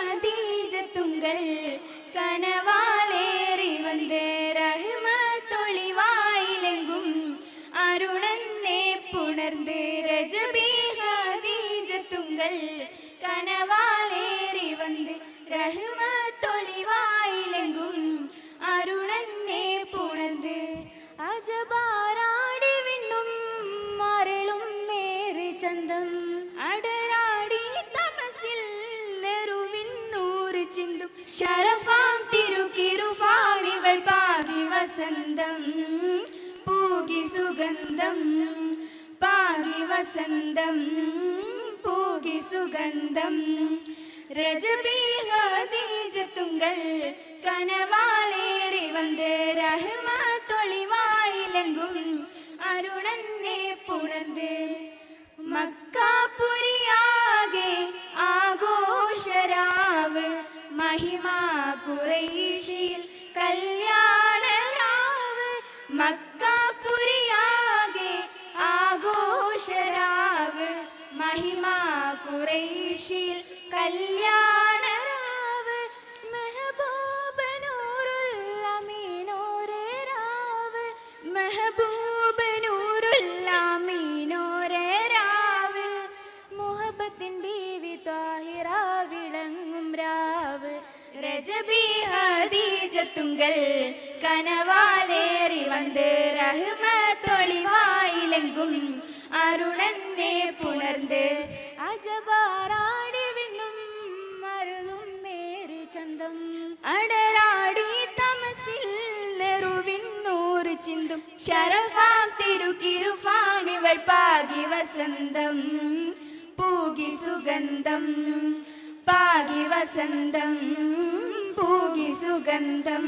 ഖദീജത്തുങ്കൾ കനവാലേറി വന്ന് റഹ്മത്തൊളിവായിലെങ്കും അരുണന്നെ പുണർന്ന് രജബി ഖദീജത്തുങ്കൾ കനവാലേറി വന്ന് റഹ്മത്തൊളിവായിലെങ്കും അരുണന്നെ പുണർന്ന് അജബാരാടി വിണ്ണും മരളും മേറി ചന്തം അടരാടി ചിന്തും. ശരഫാം തിരുക്കിരുഫാണികൾ പാകി വസന്തം. പൂകി സുഗന്ധം. പാകി വസന്തം. പൂകി സുഗന്ധം. രജബി ഹദീജത്തുങ്കൾ കനവാലേറി വന്ന് തൊളിവായിലെങ്കും അരുണന്നെ പുണർന്ന് മഹിമാ കുറേശിയിൽ കല്യാണരാവ് മക്കാപുരിയാകെ ആഘോഷരാവ്. മഹിമ കുറേശിയിൽ കല്യാണരാവ് മെഹബൂബനൂറുൽ മീനോരേ രാവ്. മെഹബൂബനൂറുൽ കനവാലേറി വന്ന് റഹ്മത്തൊളിവായിലെങ്കും അരുണന്നെ പുണർന്ന് അജബാറാടി വിണ്ണും മരുതും മേറി ചന്തം. അടരാടി തമസിൽ ചിന്തും. ശരഫാം തിരുക്കിരുഫാണിവൾ പാകി വസന്തം. പൂകി സുഗന്ധം. പാകി വസന്തം പൂകി സുഗന്ധം.